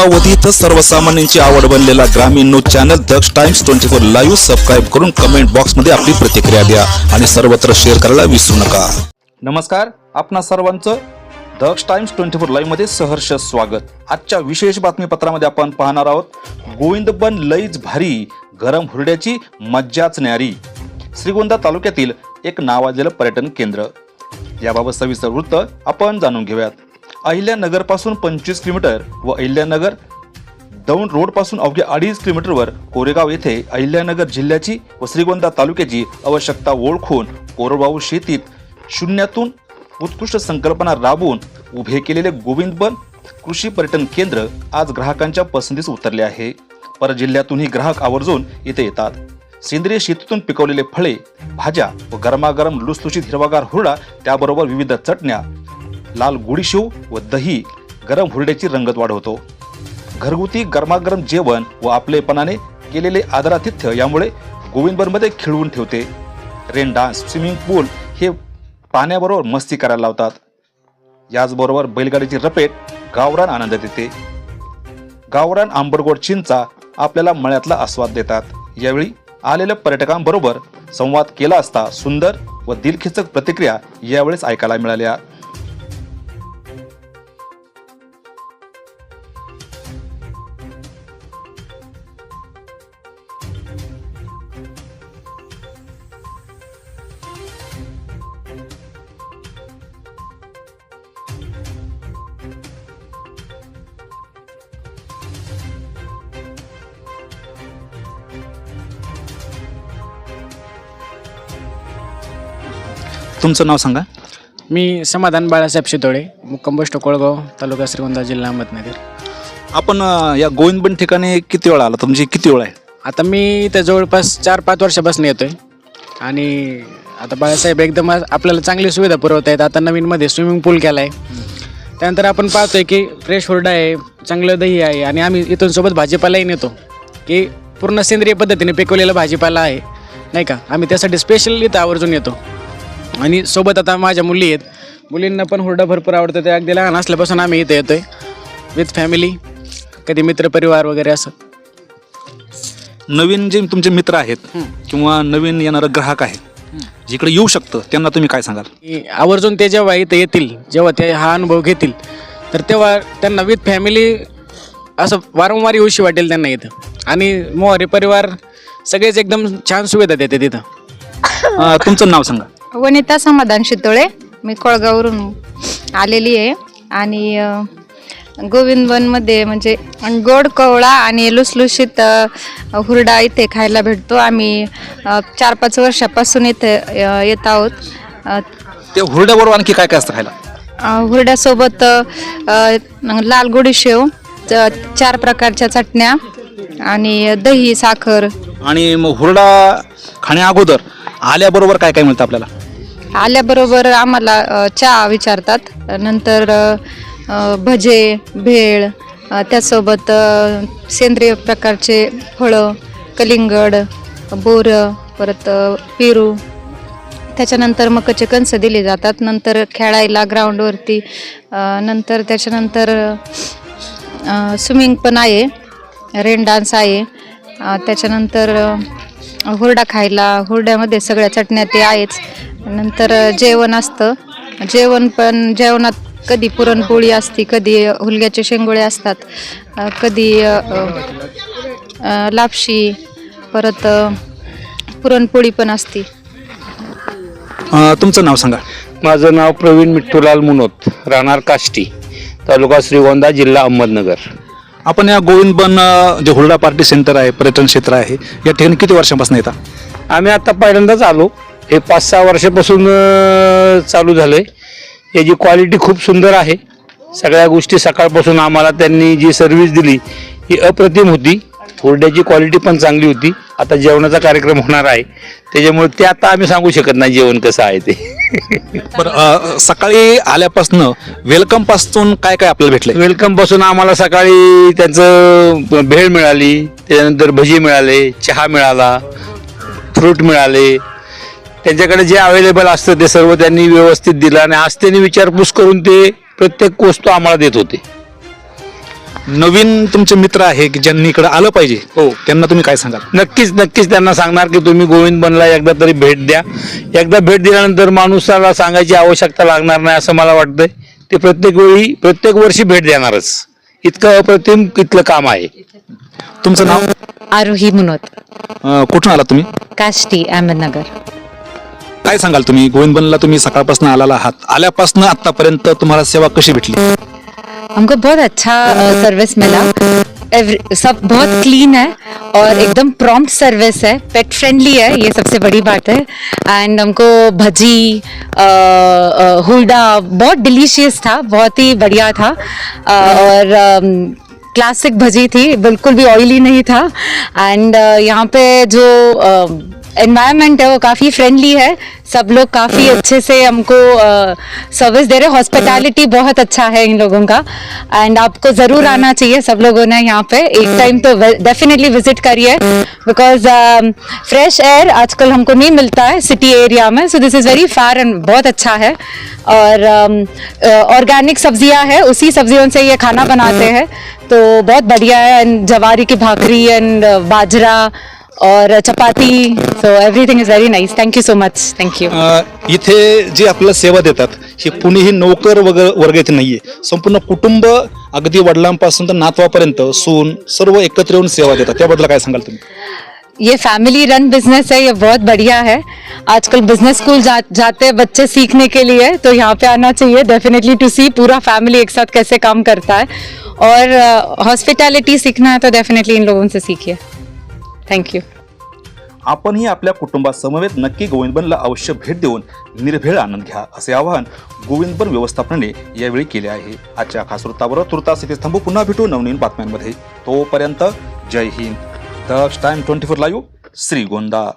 अल्पावधीत सर्वसामान्यांची आवड बनलेला ग्रामीण news channel Daksh times twenty four live subscribe करून कमेंट बॉक्समध्ये आपली प्रतिक्रिया द्या आणि सर्वत्र शेअर करायला विसरू नका. नमस्कार आपणा सर्वांचं दक्ष टाइम्स ट्वेंटी फोर लाईव्हमध्ये सहर्ष स्वागत. आजच्या विशेष बातमीपत्रामध्ये आपण पाहणार आहोत गोविंदबन लईच भारी गरम हुरड्याची मज्जाच न्यारी. श्रीगोंदा तालुक्यातील एक नावाजलेलं पर्यटन केंद्र. याबाबत सविस्तर वृत्त आपण जाणून घेऊयात. अहिल्यानगरपासून पंचवीस किलोमीटर व अहिल्यानगर दौंड रोडपासून अवघ्या अडीच किलोमीटरवर कोरेगाव येथे अहिल्यानगर जिल्ह्याची व श्रीगोंदा तालुक्याची आवश्यकता ओळखून कोरडवाहू शेतीत शून्यातून उत्कृष्ट संकल्पना राबवून उभे केलेले गोविंदबन कृषी पर्यटन केंद्र आज ग्राहकांच्या पसंतीस उतरले आहे. परजिल्ह्यातूनही ग्राहक आवर्जून इथे येतात. सेंद्रिय शेतीतून पिकवलेले फळे भाज्या व गरमागरम लुसलुशीत हिरवागार हुरडा त्याबरोबर विविध चटण्या लाल गुडीशिव व दही गरम हुरड्याची रंगत वाढवतो घरगुती गरमागरम जेवण व आपलेपणाने केलेले आदरातिथ्य यामुळे गोविंदबरमध्ये खिळवून ठेवते. रेन डान्स स्विमिंग पूल हे पाण्याबरोबर मस्ती करायला लावतात. याचबरोबर बैलगाडीची रपेट गावरान आनंद देते. गावरान आंबरगोड चिंचा आपल्याला मळ्यातला आस्वाद देतात. यावेळी आलेल्या पर्यटकांबरोबर संवाद केला असता सुंदर व दिलखेचक प्रतिक्रिया यावेळेस ऐकायला मिळाल्या. तुमचं नाव सांगा. मी समाधान बाळासाहेब शितोळे मुक्काम पोस्ट कोळगाव तालुका श्रीगोंदा जिल्हा अहमदनगर. आपण अं, या गोविंदबन ठिकाणी किती वेळा आला? तुमची किती वेळ आहे? आता मी इथं जवळपास चार पाच वर्षापासून येतो आहे आणि आता बाळासाहेब एकदम आपल्याला चांगली सुविधा पुरवत आहेत आता नवीनमध्ये स्विमिंग पूल केला आहे त्यानंतर आपण पाहतोय की फ्रेश हुरडा आहे चांगलं दही आहे. आणि आम्ही इथून सोबत भाजीपालाही नेतो की पूर्ण सेंद्रिय पद्धतीने पिकवलेला भाजीपाला आहे. नाही का? आम्ही त्यासाठी स्पेशल इथं आवर्जून येतो. आणि सोबत आता माझ्या मुली आहेत. मुलींना पण हुरडा भरपूर आवडतं. ते अगदी लहान असल्यापासून आम्ही इथे येतोय. विथ फॅमिली कधी मित्रपरिवार वगैरे असं. नवीन जे तुमचे मित्र आहेत किंवा नवीन येणारं ग्राहक आहे जिकडे येऊ शकतं त्यांना तुम्ही काय सांगाल? की आवर्जून ते जेव्हा इथं येतील जेव्हा ते हा अनुभव घेतील तर तेव्हा त्यांना विथ फॅमिली असं वारंवार येऊशी वाटेल त्यांना इथं. आणि मोहरे परिवार सगळेच एकदम छान सुविधा देते तिथं अं, तुमचं नाव सांगा. वनिता समाधान शितोळे. मी कोळगाववरून आलेली आहे. आणि गोविंदवनमध्ये म्हणजे गोड कवळा आणि लुसलुशीत हुरडा इथे खायला भेटतो. आम्ही चार पाच वर्षापासून इथे येत आहोत. ते हुरड्याबरोबर आणखी काय काय असतं खायला? हुरड्यासोबत लाल गोडी शेव चार प्रकारच्या चटण्या आणि दही साखर. आणि मग हुरडा खाण्या अगोदर आल्याबरोबर काय काय मिळतं आपल्याला? आल्याबरोबर आम्हाला अ, चहा विचारतात. नंतर अ, भजे भेळ अ, त्यासोबत अ, सेंद्रिय प्रकारचे फळं कलिंगड बोरं परत अ, पेरू. त्याच्यानंतर मकाचे कणसं दिले जातात. नंतर खेळायला ग्राउंडवरती अ, नंतर त्याच्यानंतर स्विमिंग पण आहे. रेन डान्स आहे. अ, त्याच्यानंतर अ, हुरडा खायला हुरड्यामध्ये सगळ्या चटण्या ते आहेच. नंतर जेवण असतं. जेवण पण जेवणात कधी पुरणपोळी असते कधी हुलग्याचे शेंगोळे असतात. कधी लापशी परत पुरणपोळी पण असते. अं, तुमचं नाव सांगा. माझं नाव प्रवीण मिट्टूलाल मुनोत राहणार काष्टी तालुका श्रीगोंदा जिल्हा अहमदनगर. आपण या गोविंदबन जे हुरडा पार्टी सेंटर आहे पर्यटन क्षेत्र आहे या ठिकाणी किती वर्षापासून येतात आम्ही आता पहिल्यांदाच आलो. हे पाच सहा वर्षापासून चालू झालं आहे याची क्वालिटी खूप सुंदर आहे. सगळ्या गोष्टी सकाळपासून आम्हाला त्यांनी जी सर्व्हिस दिली ही अप्रतिम होती. हुरड्याची क्वालिटी पण चांगली होती. आता जेवणाचा कार्यक्रम होणार आहे. त्याच्यामुळे ते आता आम्ही सांगू शकत नाही जेवण कसं आहे ते. बरं अं, सकाळी आल्यापासून वेलकमपासून काय काय आपल्याला भेटलंय? वेलकमपासून आम्हाला सकाळी त्यांचं भेळ मिळाली त्याच्यानंतर भजी मिळाले चहा मिळाला फ्रूट मिळाले. त्यांच्याकडे जे अवेलेबल असतं ते सर्व त्यांनी व्यवस्थित दिलं आणि आज त्यांनी विचारपूस करून ते प्रत्येक वस्तू आम्हाला देत होते. नवीन तुमचे मित्र आहे की ज्यांनी इकडे आलं पाहिजे? हो. त्यांना तुम्ही काय सांगाल? नक्कीच नक्कीच त्यांना सांगणार की तुम्ही गोविंद बनला एकदा तरी भेट द्या. एकदा भेट दिल्यानंतर माणूसाला सांगायची आवश्यकता लागणार नाही असं मला वाटतंय. ते प्रत्येक वेळी प्रत्येक वर्षी भेट देणारच. इतकं अप्रतिम इथलं काम आहे. तुमचं नाव? आरोही मुनोत. अं, कुठून आला तुम्ही? काष्टी अहमदनगर. काय सांगाल तुम्ही? गोविंद बनला तुम्ही सकाळपासून आलेला आहात. आल्यापासून आतापर्यंत तुम्हाला सेवा कशी भेटली? हमको बहुत अच्छा सर्विस मिला। Every- सब बहुत क्लीन है और एकदम प्रॉम्प्ट सर्विस है पेट फ्रेंडली है ये सबसे बड़ी बात है। एंड हमको भजी अ, बहुत डिलीशियस था बहुत ही बढ़िया था। अ, और आ, क्लासिक भजी थी बिल्कुल भी ऑयली नहीं था। एंड यहाँ पे जो एनवायरनमेंट है वो काफ़ी फ्रेंडली है। सब लोग काफ़ी अच्छे से हमको सर्विस दे रहे हैं। हॉस्पिटैलिटी बहुत अच्छा है इन लोगों का। एंड आपको ज़रूर आना चाहिए सब लोगों ने यहाँ पे। एक टाइम तो डेफिनेटली विज़िट करिए। बिकॉज़ फ्रेश एयर आजकल हमको नहीं मिलता है सिटी एरिया में। So this is very far and बहुत अच्छा है। और ऑर्गेनिक uh, सब्ज़ियाँ है उसी सब्जियों से ये खाना बनाते हैं। तो बहुत बढ़िया है। एंड जवारी की भाकरी एंड बाजरा। और chapati so everything is very nice thank you so much thank you uh, इथे जे आपल्याला सेवा देतात हे कुणीही नोकर वगैरे वर्ग इथे नाहीये. संपूर्ण कुटुंब अगदी वडिलांपासून तर नातवापर्यंत सून सर्व एकत्र येऊन सेवा देतात. त्याबद्दल काय सांगाल तुम्ही? ये फैमिली रन बिजनेस है ये बहुत बढ़िया है. आजकल बिजनेस स्कूल जा, जाते हैं बच्चे सीखने के लिए तो यहाँ पे आना चाहिए डेफिनेटली टू सी पूरा फैमिली एक साथ कैसे काम करता है. और हॉस्पिटैलिटी सीखना है तो डेफिनेटली इन लोगों से सीखिए. थँक्यू आपणही आपल्या कुटुंबासमवेत नक्की गोविंदबनला अवश्य भेट देऊन निर्भेळ आनंद घ्या असे आवाहन गोविंदबन व्यवस्थापनाने यावेळी केले आहे. आजच्या खास वृत्ताबरोबर तुर्तास इथे थांबू पुन्हा भेटू नवनवीन बातम्यांमध्ये. तोपर्यंत Jai Hind. The time twenty four live Shrigonda.